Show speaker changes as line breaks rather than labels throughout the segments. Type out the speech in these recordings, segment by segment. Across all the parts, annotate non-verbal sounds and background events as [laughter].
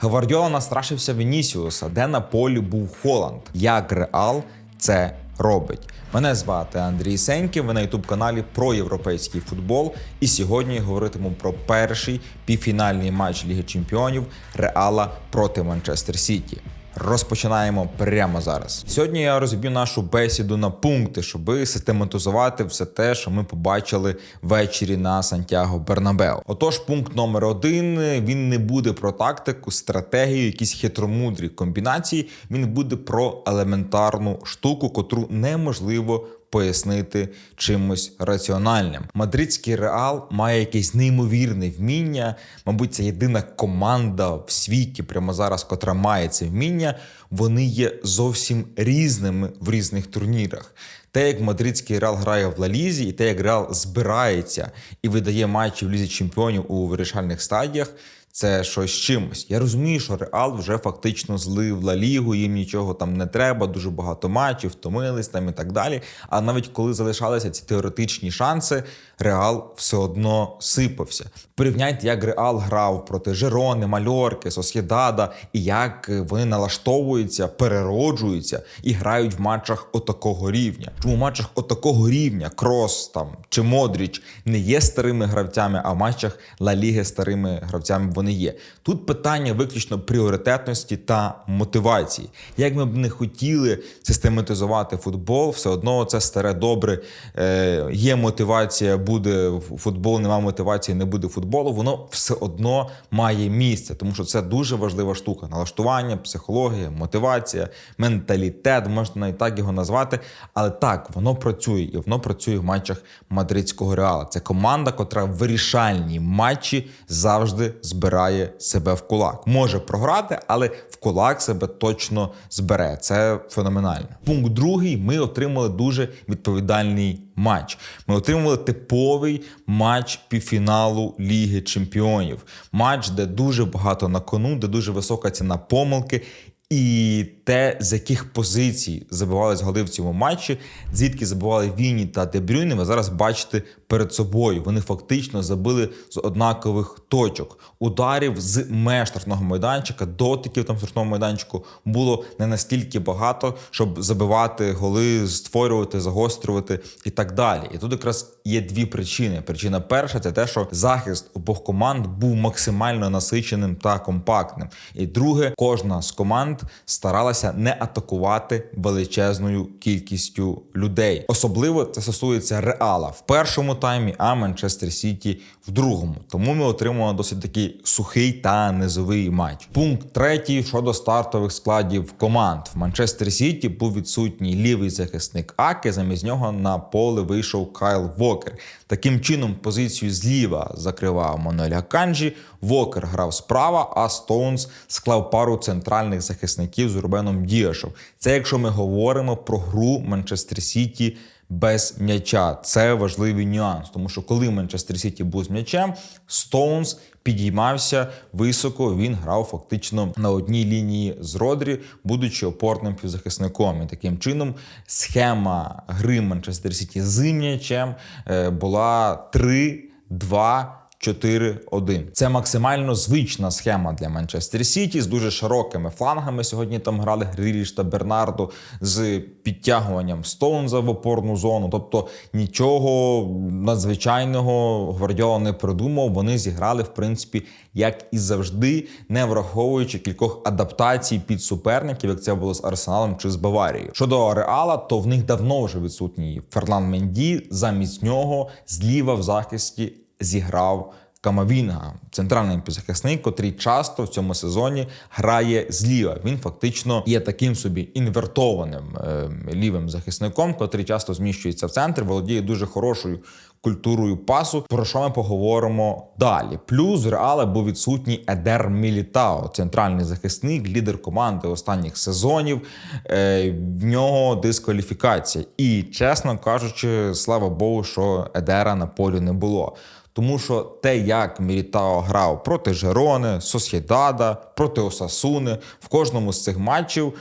Гвардіола настрашився Вінісіуса, де на полі був Холанд. Як Реал це робить? Мене звати Андрій Сеньків. Ви на ютуб каналі про європейський футбол. І сьогодні говоритиму про перший півфінальний матч Ліги Чемпіонів Реала проти Манчестер Сіті. Розпочинаємо прямо зараз. Сьогодні я розб'ю нашу бесіду на пункти, щоб систематизувати все те, що ми побачили ввечері на Сантьяго Бернабео. Отож, пункт номер один: він не буде про тактику, стратегію, якісь хитромудрі комбінації. Він буде про елементарну штуку, котру неможливо пояснити чимось раціональним. Мадридський реал має якесь неймовірне вміння. Мабуть, це єдина команда в світі прямо зараз, котра має це вміння. Вони є зовсім різними в різних турнірах. Те, як мадридський реал грає в Лалізі, і те, як реал збирається і видає матчі в лізі чемпіонів у вирішальних стадіях. Це щось чимось. Я розумію, що Реал вже фактично злив Ла Лігу, їм нічого там не треба, дуже багато матчів, втомились там і так далі. А навіть коли залишалися ці теоретичні шанси, Реал все одно сипався. Порівняйте, як Реал грав проти Жерони, Мальорки, Сосєдада, і як вони налаштовуються, перероджуються і грають в матчах отакого рівня. Чому в матчах отакого рівня Крос там чи Модріч не є старими гравцями, а в матчах Ла Ліги старими гравцями вони є. Тут питання виключно пріоритетності та мотивації. Як ми б не хотіли систематизувати футбол, все одно це старе добре. Е, Є мотивація, буде футбол, нема мотивації, не буде футболу. Воно все одно має місце, тому що це дуже важлива штука. Налаштування, психологія, мотивація, менталітет, можна навіть так його назвати. Але так, воно працює, і воно працює в матчах мадридського реала. Це команда, котра вирішальні матчі завжди збирає себе в кулак. Може програти, але в кулак себе точно збере. Це феноменально. Пункт другий: ми отримали дуже відповідальний матч. Ми отримали типовий матч півфіналу Ліги Чемпіонів. Матч, де дуже багато на кону, де дуже висока ціна помилки. І те, з яких позицій забивались голи в цьому матчі, звідки забивали Віні та Дебрюйне, ви зараз бачите перед собою. Вони фактично забили з однакових точок. Ударів з меж штрафного майданчика, дотиків там штрафного майданчику було не настільки багато, щоб забивати голи, створювати, загострювати і так далі. І тут якраз є дві причини. Причина перша це те, що захист обох команд був максимально насиченим та компактним. І друге, кожна з команд старалася не атакувати величезною кількістю людей. Особливо це стосується реала в першому таймі, а Манчестер Сіті в другому. Тому ми отримали досить такий сухий та низовий матч. Пункт третій щодо стартових складів команд в Манчестер Сіті був відсутній лівий захисник Аки. Замість нього на поле вийшов Кайл Вокер. Таким чином, позицію зліва закривав Мануель Аканджі, Вокер грав справа, а Стоунс склав пару центральних захисників з Рубеном Діашем. Це якщо ми говоримо про гру Манчестер Сіті. Без м'яча це важливий нюанс, тому що коли Манчестер Сіті був з м'ячем, Стоунс підіймався високо. Він грав фактично на одній лінії з Родрі, будучи опорним півзахисником. І таким чином схема гри Манчестер Сіті з м'ячем е, була 3-2. 4-1. Це максимально звична схема для Манчестер Сіті з дуже широкими флангами. Сьогодні там грали Гріліш та Бернардо з підтягуванням Стоунза в опорну зону. Тобто нічого надзвичайного Гвардіола не придумав. Вони зіграли, в принципі, як і завжди, не враховуючи кількох адаптацій під суперників, як це було з Арсеналом чи з Баварією. Щодо Реала, то в них давно вже відсутній Ферлан Менді. Замість нього зліва в захисті зіграв Камавінга, центральний півзахисник, котрий часто в цьому сезоні грає зліва. Він фактично є таким собі інвертованим е, лівим захисником, котрий часто зміщується в центр, володіє дуже хорошою культурою пасу. Про що ми поговоримо далі? Плюс в Реала був відсутній Едер Мілітао, центральний захисник, лідер команди останніх сезонів. Е, в нього дискваліфікація. І чесно кажучи, слава Богу, що Едера на полі не було. Тому що те, як Мілітао грав проти Жерони, Сосєдада, проти Осасуни, в кожному з цих матчів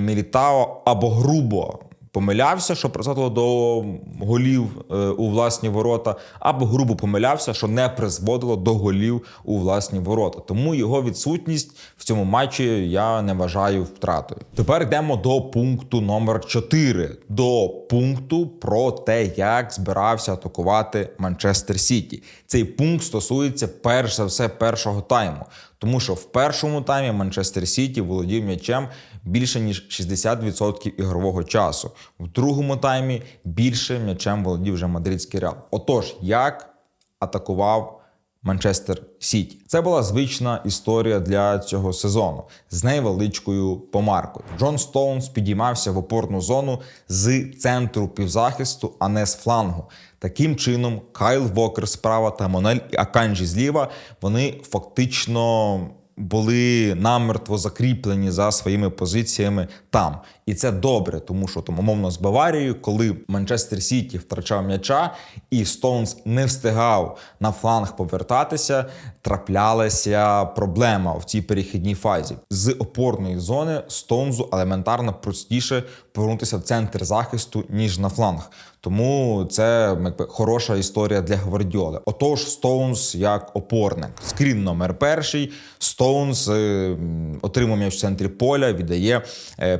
Мілітао або грубо помилявся, що призводило до голів е, у власні ворота, або грубо помилявся, що не призводило до голів у власні ворота. Тому його відсутність в цьому матчі я не вважаю втратою. Тепер йдемо до пункту номер 4. До пункту про те, як збирався атакувати Манчестер Сіті. Цей пункт стосується перш за все першого тайму. Тому що в першому таймі Манчестер Сіті володів м'ячем більше ніж 60% ігрового часу. В другому таймі більше м'ячем володів вже мадридський реал. Отож, як атакував Манчестер Сіті. Це була звична історія для цього сезону з невеличкою помаркою. Джон Стоунс підіймався в опорну зону з центру півзахисту, а не з флангу. Таким чином, Кайл Вокер справа та Монель Аканджі зліва вони фактично були намертво закріплені за своїми позиціями там. І це добре, тому що там, умовно, з Баварією, коли Манчестер Сіті втрачав м'яча, і Стоунс не встигав на фланг повертатися, траплялася проблема в цій перехідній фазі. З опорної зони Стоунзу елементарно простіше повернутися в центр захисту, ніж на фланг. Тому це якби хороша історія для Гвардіоли. Отож, Стоунс як опорник. Скрін номер перший. Стоунс е, отримує в центрі поля, віддає е,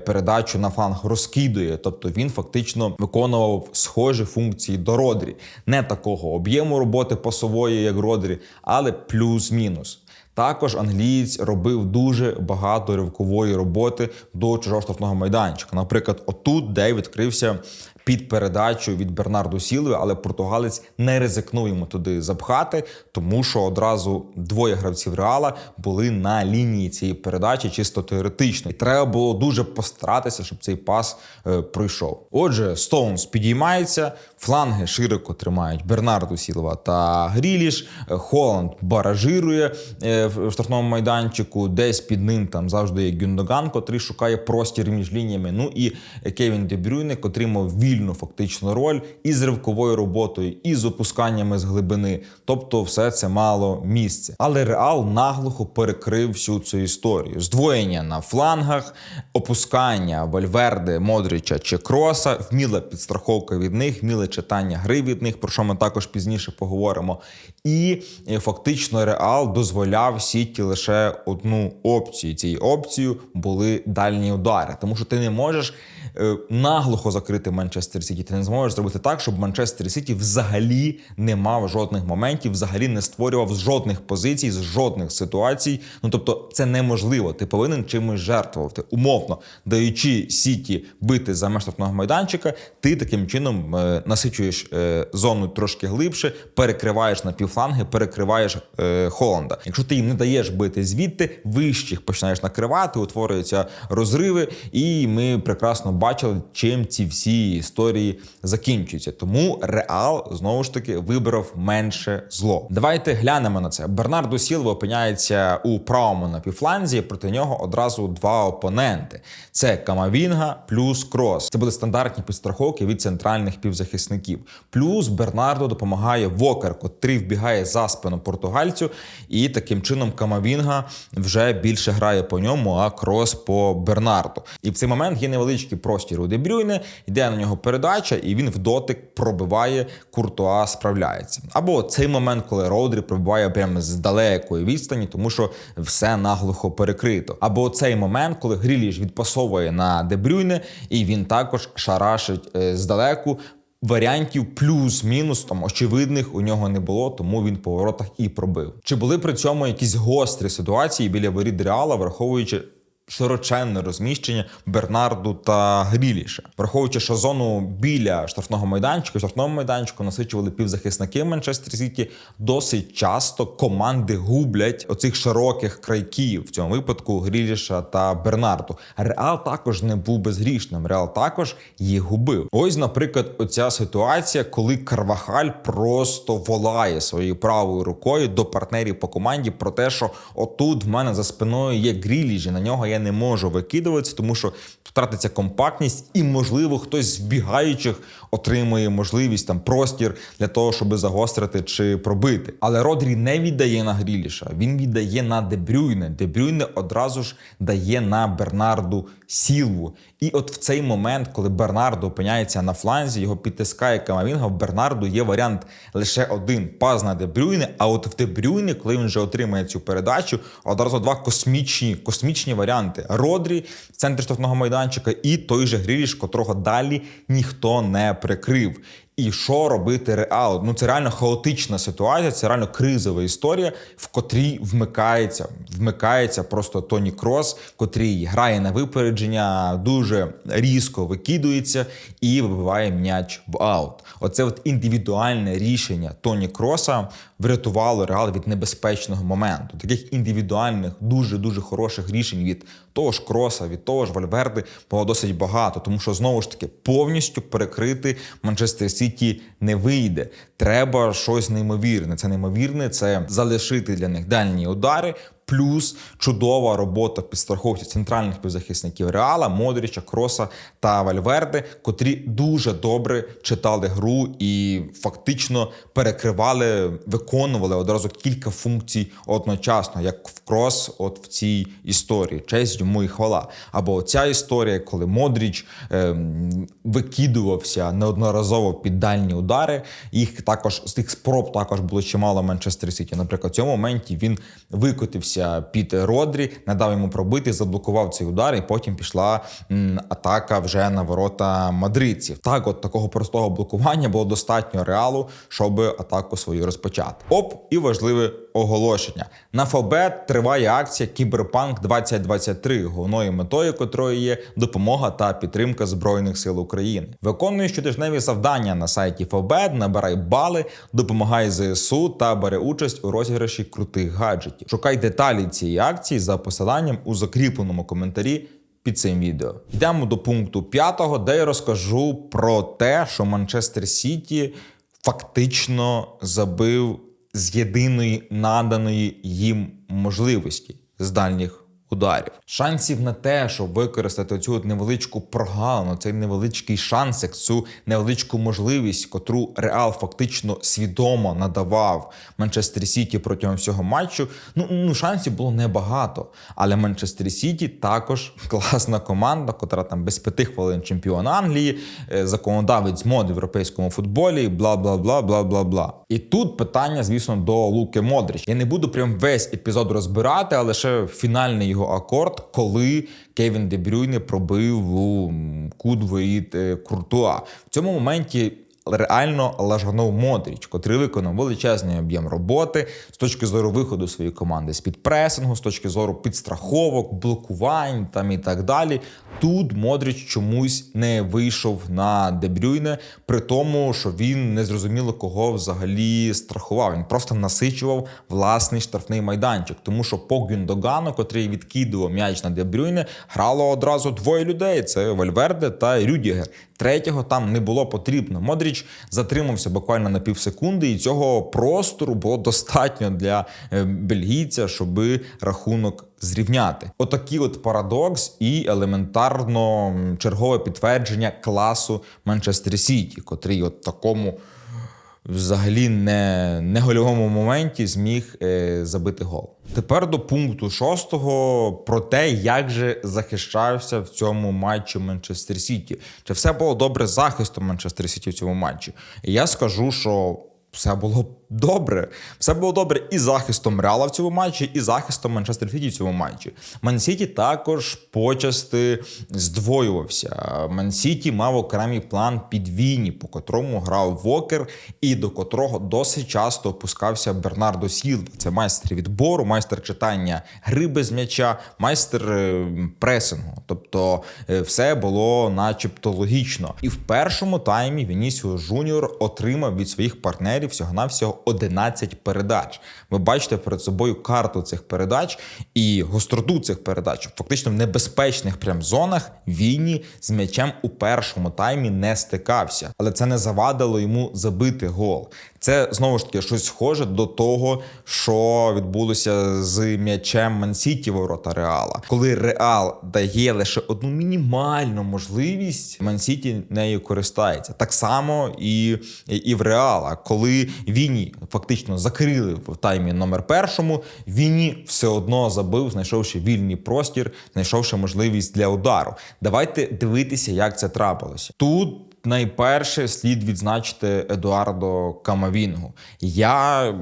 передачу на фланг, розкидує. Тобто він фактично виконував схожі функції до Родрі. Не такого об'єму роботи пасової, як Родрі, але плюс-мінус. Також англієць робив дуже багато ривкової роботи до чужого штрафного майданчика. Наприклад, отут, де відкрився під передачу від Бернарду Сілви, але португалець не ризикнув йому туди запхати, тому що одразу двоє гравців реала були на лінії цієї передачі, чисто теоретично. І треба було дуже постаратися, щоб цей пас е, пройшов. Отже, Стоунс підіймається, фланги широко тримають Бернарду Сілва та Гріліш. Е, Холланд баражирує е, в штрафному майданчику. Десь під ним там завжди є Гюндоган, котрий шукає простір між лініями. Ну і Кевін Дебрюйне, котрий мав вільну фактично роль і з ривковою роботою, і з опусканнями з глибини. Тобто, все це мало місце. Але Реал наглухо перекрив всю цю історію: здвоєння на флангах, опускання Вальверде, Модрича чи Кроса, вміла підстраховка від них, вміле читання гри від них, про що ми також пізніше поговоримо. І е, фактично Реал дозволяв Сіті лише одну опцію. Цією опцією були дальні удари, тому що ти не можеш наглухо закрити Манчестер Сіті. Ти не зможеш зробити так, щоб Манчестер Сіті взагалі не мав жодних моментів, взагалі не створював жодних позицій, з жодних ситуацій. Ну тобто, це неможливо. Ти повинен чимось жертвувати. Умовно даючи Сіті бити за меж штрафного майданчика, ти таким чином е, насичуєш е, зону трошки глибше, перекриваєш на півфланги, перекриваєш е, Холланда. Якщо ти їм не даєш бити звідти, вищих починаєш накривати, утворюються розриви, і ми прекрасно бачили, чим ці всі історії закінчуються. Тому Реал знову ж таки вибрав менше зло. Давайте глянемо на це. Бернардо Сілва опиняється у правому напівфланзі. Проти нього одразу два опоненти: це Камавінга плюс Крос. Це були стандартні підстраховки від центральних півзахисників. Плюс Бернардо допомагає Вокер, котрий вбігає за спину португальцю, і таким чином Камавінга вже більше грає по ньому, а крос по Бернарду. І в цей момент є невеличкий простір у Дебрюйне, йде на нього передача, і він в дотик пробиває, Куртуа справляється. Або цей момент, коли Родрі пробиває прямо з далекої відстані, тому що все наглухо перекрито. Або цей момент, коли Гріліш відпасовує на Дебрюйне, і він також шарашить е, здалеку. Варіантів плюс-мінус там очевидних у нього не було, тому він по воротах і пробив. Чи були при цьому якісь гострі ситуації біля воріт Реала, враховуючи широченне розміщення Бернарду та Гріліша, враховуючи, що зону біля штрафного майданчика, штрафному майданчику насичували півзахисники Манчестер Сіті. Досить часто команди гублять оцих широких крайків в цьому випадку Гріліша та Бернарду. Реал також не був безгрішним. Реал також їх губив. Ось, наприклад, оця ситуація, коли Карвахаль просто волає своєю правою рукою до партнерів по команді про те, що отут в мене за спиною є Гріліш, і на нього є не можу викидуватися, тому що втратиться компактність, і, можливо, хтось з бігаючих отримує можливість там простір для того, щоб загострити чи пробити. Але Родрі не віддає на Гріліша, він віддає на Дебрюйне. Дебрюйне одразу ж дає на Бернарду Сілву. І от в цей момент, коли Бернардо опиняється на фланзі, його підтискає Камавінга, в Бернарду є варіант лише один паз на Дебрюйне. А от в Дебрюйне, коли він вже отримає цю передачу, одразу два космічні космічні варіанти: Родрі, центр штрафного майданчика, і той же Гріліш, котрого далі ніхто не прикрив. І що робити Реал? Ну це реально хаотична ситуація, це реально кризова історія, в котрій вмикається, вмикається просто Тоні Крос, котрий грає на випередження, дуже різко викидується і вибиває м'яч в аут. Оце от індивідуальне рішення Тоні Кроса врятувало Реал від небезпечного моменту. Таких індивідуальних, дуже дуже хороших рішень від того ж Кроса, від того ж Вальверди було досить багато, тому що знову ж таки повністю перекрити Манчестер Сіті не вийде. Треба щось неймовірне. Це неймовірне, це залишити для них дальні удари. Плюс чудова робота підстраховців центральних півзахисників Реала, Модріча, Кроса та Вальверде, котрі дуже добре читали гру і фактично перекривали, виконували одразу кілька функцій одночасно, як в Крос, от в цій історії. Честь йому і хвала. Або ця історія, коли Модріч ем, викидувався неодноразово під дальні удари. Їх також з тих спроб також було чимало Манчестер Сіті. Наприклад, в цьому моменті він викотився під Родрі, не дав йому пробити, заблокував цей удар, і потім пішла атака вже на ворота мадридців. Так, от такого простого блокування було достатньо реалу, щоб атаку свою розпочати. Оп, і важливе оголошення. На Фобет триває акція Кіберпанк 2023, головною метою котрої є допомога та підтримка Збройних сил України. Виконує щотижневі завдання на сайті Фобет, набирай бали, допомагай ЗСУ та бере участь у розіграші крутих гаджетів. Шукай деталі цієї акції за посиланням у закріпленому коментарі. Під цим відео йдемо до пункту п'ятого, де я розкажу про те, що Манчестер Сіті фактично забив з єдиної наданої їм можливості з дальніх ударів. Шансів на те, щоб використати цю невеличку прогалину, цей невеличкий шансик, цю невеличку можливість, котру Реал фактично свідомо надавав Манчестер Сіті протягом всього матчу. Ну ну шансів було небагато. Але Манчестер Сіті також [laughs] класна команда, котра там без п'яти хвилин чемпіон Англії, е, законодавець мод в європейському футболі, бла бла бла бла бла бла. І тут питання, звісно, до Луки Модрич. Я не буду прям весь епізод розбирати, але ще фінальний акорд, коли Кевін Дебрюйне пробив у кут воріт е, Куртуа. В цьому моменті. Реально лажанув Модріч, котрий виконав величезний об'єм роботи з точки зору виходу своєї команди з під пресингу, з точки зору підстраховок, блокувань там і так далі. Тут Модріч чомусь не вийшов на Дебрюйне, при тому, що він не зрозуміло кого взагалі страхував. Він просто насичував власний штрафний майданчик, тому що по Гюндогану, котрий відкидував м'яч на Дебрюйне, грало одразу двоє людей: це Вальверде та Рюдігер. Третього там не було потрібно. Модріч затримався буквально на півсекунди, і цього простору було достатньо для е, бельгійця, щоб рахунок зрівняти. Отакий от парадокс і елементарно чергове підтвердження класу Манчестер Сіті, котрий от такому. Взагалі не, не гольовому моменті зміг е, забити гол. Тепер до пункту шостого про те, як же захищався в цьому матчі Манчестер Сіті. Чи все було добре з захистом Манчестер Сіті в цьому матчі? І я скажу, що все було добре. Все було добре і захистом Реала в цьому матчі, і захистом Манчестер Сіті в цьому матчі. Ман-Сіті також почасти здвоювався. Ман-Сіті мав окремий план підвійні, по котрому грав Вокер, і до котрого досить часто опускався Бернардо Сілва. Це майстер відбору, майстер читання гри без м'яча, майстер е, пресингу. Тобто е, все було начебто логічно. І в першому таймі Вінісіо Жуніор отримав від своїх партнерів всього-навсього всього 11 передач. Ви бачите перед собою карту цих передач і гостроту цих передач. Фактично в небезпечних прям зонах війні з м'ячем у першому таймі не стикався, але це не завадило йому забити гол. Це знову ж таки щось схоже до того, що відбулося з м'ячем Мансіті ворота Реала, коли Реал дає лише одну мінімальну можливість, Мансіті нею користається. Так само і, і в Реала, коли Віні фактично закрили в таймі номер першому, Віні все одно забив, знайшовши вільний простір, знайшовши можливість для удару. Давайте дивитися, як це трапилося тут. Найперше слід відзначити Едуардо Камавінгу. Я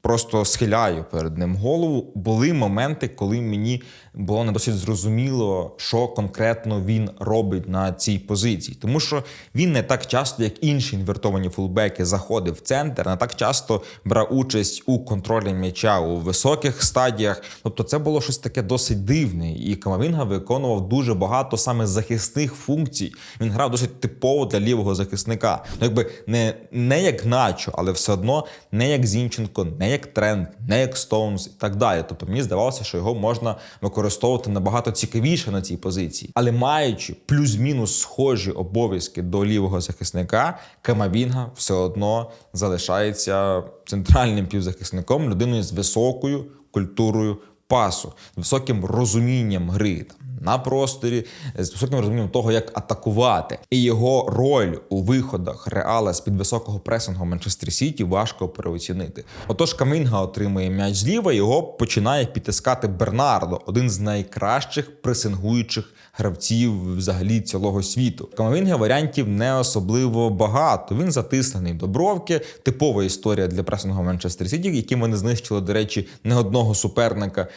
просто схиляю перед ним голову. Були моменти, коли мені було не досить зрозуміло, що конкретно він робить на цій позиції, тому що він не так часто, як інші інвертовані фулбеки, заходив в центр, не так часто брав участь у контролі м'яча у високих стадіях. Тобто, це було щось таке досить дивне, і Камавінга виконував дуже багато саме захисних функцій. Він грав досить типово для лівого захисника. Ну, якби не, не як Начо, але все одно не як Зінченко, не як Тренд, не як Стоунс і так далі. Тобто мені здавалося, що його можна використовувати набагато цікавіше на цій позиції, але маючи плюс-мінус схожі обов'язки до лівого захисника, Камавінга все одно залишається центральним півзахисником, людиною з високою культурою пасу, з високим розумінням гри. На просторі з високим розумінням того, як атакувати, і його роль у виходах реала з під високого пресингу Манчестер Сіті важко переоцінити. Отож, Камінга отримує м'яч зліва, його починає підтискати Бернардо, один з найкращих пресингуючих гравців взагалі цілого світу. Камавінга варіантів не особливо багато. Він затиснений до бровки, типова історія для пресингу Манчестер Сіті, яким вони знищили, до речі, не одного суперника.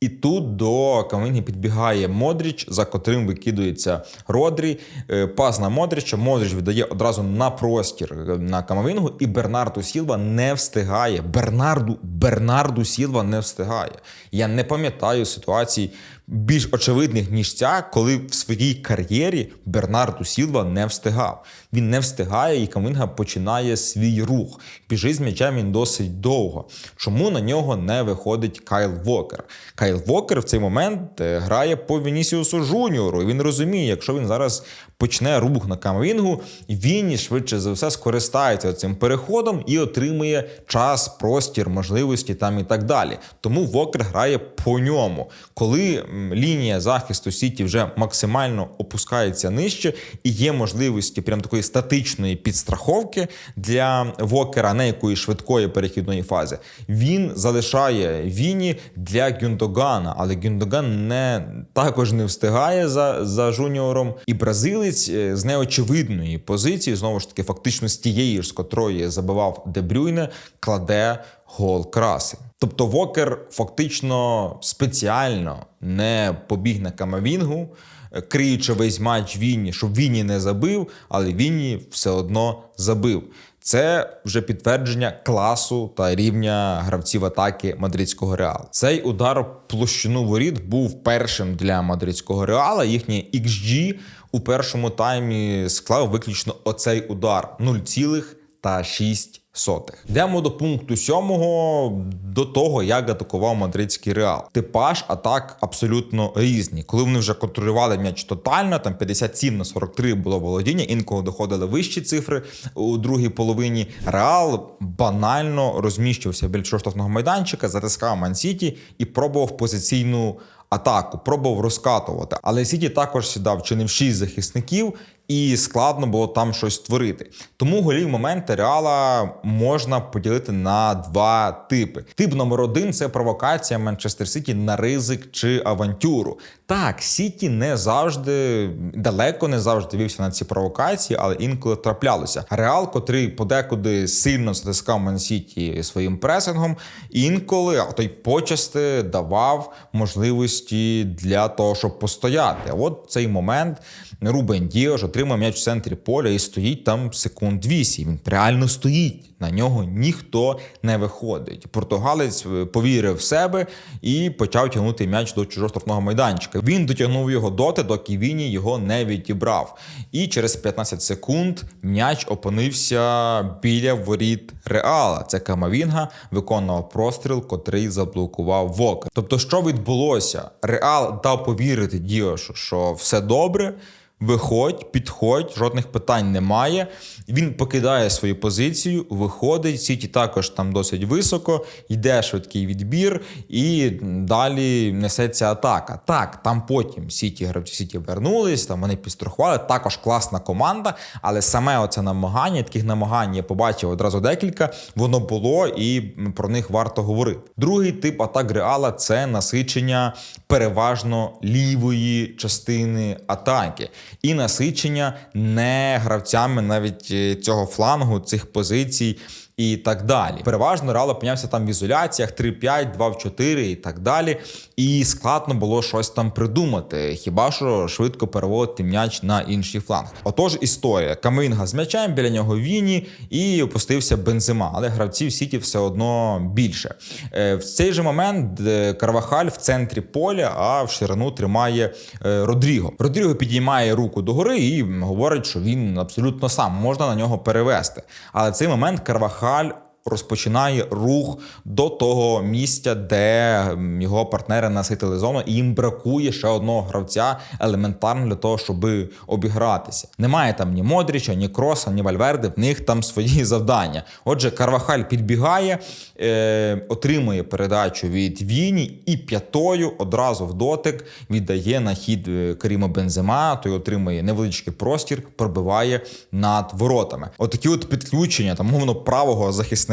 І тут до Камінги підбігає Модріч, за котрим викидується Родрі. Е, пас на Модріча. Модріч віддає одразу на простір е, на Камавінгу, і Бернарду Сілва не встигає. Бернарду Бернарду Сілва не встигає. Я не пам'ятаю ситуації більш очевидних, ніж ця, коли в своїй кар'єрі Бернарду Сілва не встигав. Він не встигає, і Камінга починає свій рух. Біжить з м'ячем він досить довго. Чому на нього не виходить Кайл Вокер? Кайл Вокер в цей момент е, грає по Вінісіусу Жуніору. І він розуміє, якщо він зараз почне рух на Камавінгу, він швидше за все скористається цим переходом і отримує час, простір, можливості там і так далі. Тому Вокер грає по ньому. Коли лінія захисту Сіті вже максимально опускається нижче і є можливості прям такої статичної підстраховки для Вокера, не якої швидкої перехідної фази, він залишає Віні для Гюндогана, але Гюндоган не також не встигає за, за жуніором і бразилець бразилець е, з неочевидної позиції, знову ж таки, фактично з тієї ж, з котрої забивав Дебрюйне, кладе гол краси. Тобто Вокер фактично спеціально не побіг на Камавінгу, е, криючи весь матч Вінні, щоб Вінні не забив, але Вінні все одно забив. Це вже підтвердження класу та рівня гравців атаки мадридського реалу. Цей удар площину воріт був першим для мадридського реала. Їхнє XG у першому таймі склав виключно оцей удар 0,6 сотих. Йдемо до пункту сьомого до того, як атакував мадридський реал. Типаж атак абсолютно різні. Коли вони вже контролювали м'яч тотально, там 57 на 43 було володіння, інколи доходили вищі цифри у другій половині. Реал банально розміщувався біля штрафного майданчика, затискав Ман-Сіті і пробував позиційну. Атаку пробував розкатувати, але Сіті також сідав чи не в шість захисників, і складно було там щось створити. Тому голів моменти реала можна поділити на два типи. Тип номер один це провокація Манчестер Сіті на ризик чи авантюру. Так, Сіті не завжди далеко не завжди вівся на ці провокації, але інколи траплялося. Реал, котрий подекуди сильно стискав Ман Сіті своїм пресингом, інколи а то почасти давав можливості для того, щоб постояти. От цей момент Рубен Діош отримав отримав м'яч в центрі поля і стоїть там секунд 8. Він реально стоїть. На нього ніхто не виходить. Португалець е, повірив в себе і почав тягнути м'яч до чужого штрафного майданчика. Він дотягнув його доти, доки Віні його не відібрав. І через 15 секунд м'яч опинився біля воріт Реала. Це Камавінга виконував простріл, котрий заблокував Вокер. Тобто, що відбулося? Реал дав повірити Діошу, що все добре. Виходь, підходь, жодних питань немає. Він покидає свою позицію, виходить. Сіті також там досить високо, йде швидкий відбір, і далі несеться атака. Так, там потім Сіті гравці Сіті вернулись, там вони підстрахували. Також класна команда, але саме оце намагання, таких намагань я побачив одразу декілька. Воно було і про них варто говорити. Другий тип атак Реала це насичення переважно лівої частини атаки і насичення не гравцями навіть е, цього флангу, цих позицій. І так далі. Переважно Реал опинявся там в ізоляціях 3-5, 2 в 4 і так далі. І складно було щось там придумати. Хіба що швидко переводити м'яч на інший фланг? Отож, історія. Камінга з м'ячем, біля нього Віні і опустився бензима, але гравців Сіті все одно більше. Е, В цей же момент е, Карвахаль в центрі поля, а в ширину тримає е, Родріго. Родріго підіймає руку догори і говорить, що він абсолютно сам можна на нього перевести. Але цей момент Карвахаль Moral розпочинає рух до того місця, де його партнери наситили зону, і їм бракує ще одного гравця елементарно для того, щоб обігратися. Немає там ні Модріча, ні Кроса, ні Вальверди. В них там свої [laughs] завдання. Отже, Карвахаль підбігає, е, отримує передачу від Віні і п'ятою одразу в дотик віддає на хід е, Каріма Бензема. Той отримує невеличкий простір, пробиває над воротами. Отакі от підключення там мовно правого захисника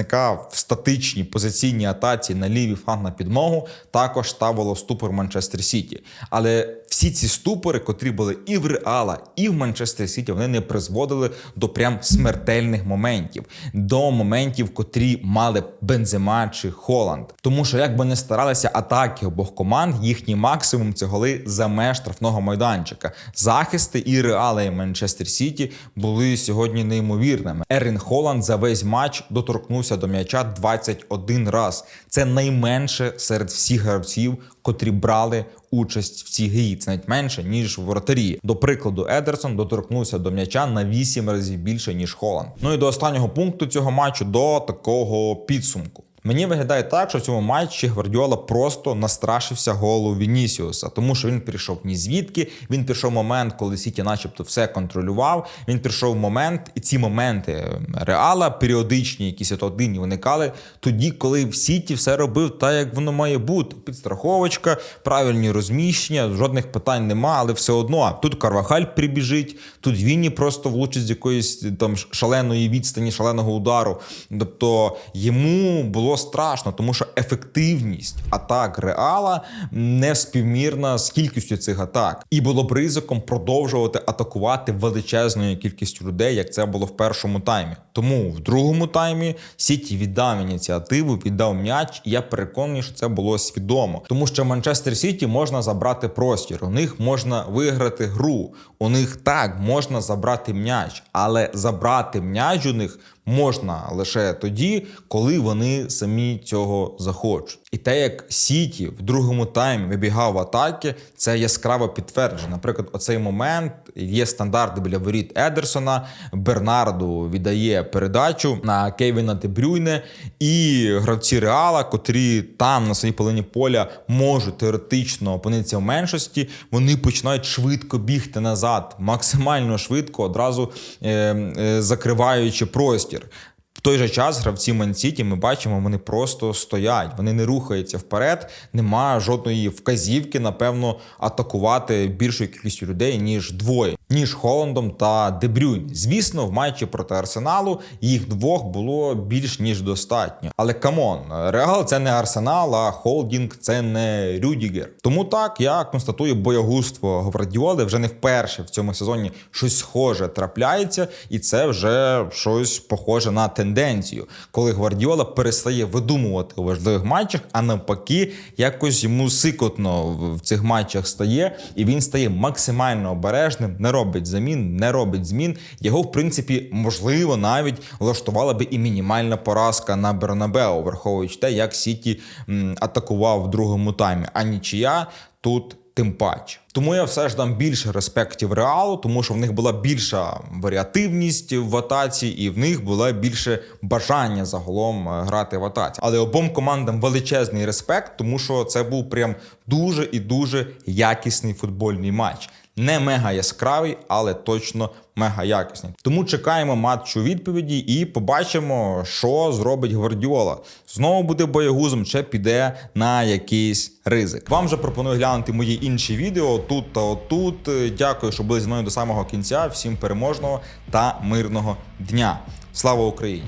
в статичній позиційній атаці на лівій фланг на підмогу також ставило ступор Манчестер Сіті. Але всі ці ступори, котрі були і в Реала, і в Манчестер Сіті, вони не призводили до прям смертельних моментів, до моментів, котрі мали Бензема чи Холланд. Тому що як би не старалися атаки обох команд, їхній максимум це голи за меж штрафного майданчика. Захисти і Реала, і Манчестер Сіті були сьогодні неймовірними. Ерін Холланд за весь матч доторкнувся до м'яча 21 раз. Це найменше серед всіх гравців, котрі брали участь в цій грі. Це навіть менше ніж в воротарі. До прикладу, Едерсон доторкнувся до м'яча на 8 разів більше ніж Холанд. Ну і до останнього пункту цього матчу до такого підсумку. Мені виглядає так, що в цьому матчі Гвардіола просто настрашився голу Вінісіуса, тому що він прийшов ні звідки. Він прийшов момент, коли Сіті, начебто, все контролював. Він прийшов момент, і ці моменти реала періодичні, якісь от одинні виникали тоді, коли в Сіті все робив так, як воно має бути. Підстраховочка, правильні розміщення, жодних питань нема, але все одно тут Карвахаль прибіжить, тут Вінні просто влучить з якоїсь там шаленої відстані, шаленого удару. Тобто йому було страшно, тому що ефективність атак Реала не співмірна з кількістю цих атак, і було б ризиком продовжувати атакувати величезною кількістю людей, як це було в першому таймі. Тому в другому таймі Сіті віддав ініціативу, віддав м'яч, і я переконаний, що це було свідомо, тому що Манчестер Сіті можна забрати простір, у них можна виграти гру, у них так можна забрати м'яч, але забрати м'яч у них можна лише тоді, коли вони самі цього захочуть. І те, як Сіті в другому таймі вибігав в атаки, це яскраво підтверджено. Наприклад, оцей момент є стандарт біля воріт Едерсона. Бернарду віддає передачу на Кевіна Дебрюйне і гравці Реала, котрі там на своїй половині поля можуть теоретично опинитися в меншості. Вони починають швидко бігти назад, максимально швидко, одразу е, е, закриваючи простір. Джокер. В той же час гравці Мансіті ми бачимо, вони просто стоять, вони не рухаються вперед. Немає жодної вказівки, напевно, атакувати більшою кількістю людей ніж двоє, ніж Холландом та Дебрюйн. Звісно, в матчі проти Арсеналу їх двох було більш ніж достатньо. Але камон, Реал це не Арсенал, а Холдінг це не Рюдігер. Тому так я констатую боягузтво Гвардіоли вже не вперше в цьому сезоні щось схоже трапляється, і це вже щось похоже на тенденцію тенденцію, коли Гвардіола перестає видумувати у важливих матчах, а навпаки, якось йому сикотно в- цих матчах стає, і він стає максимально обережним, не робить замін, не робить змін. Його, в принципі, можливо, навіть влаштувала би і мінімальна поразка на Бернабеу, враховуючи те, як Сіті атакував в другому таймі. А нічия тут тим паче. Тому я все ж дам більше респектів реалу, тому що в них була більша варіативність в атаці, і в них було більше бажання загалом е, грати в атаці. Але обом командам величезний респект, тому що це був прям дуже і дуже якісний футбольний матч. Не мега яскравий, але точно мега якісний. Тому чекаємо матчу відповіді і побачимо, що зробить Гвардіола. Знову буде боягузом, чи піде на якийсь ризик. Вам же пропоную глянути мої інші відео тут та отут. Дякую, що були зі мною до самого кінця. Всім переможного та мирного дня. Слава Україні!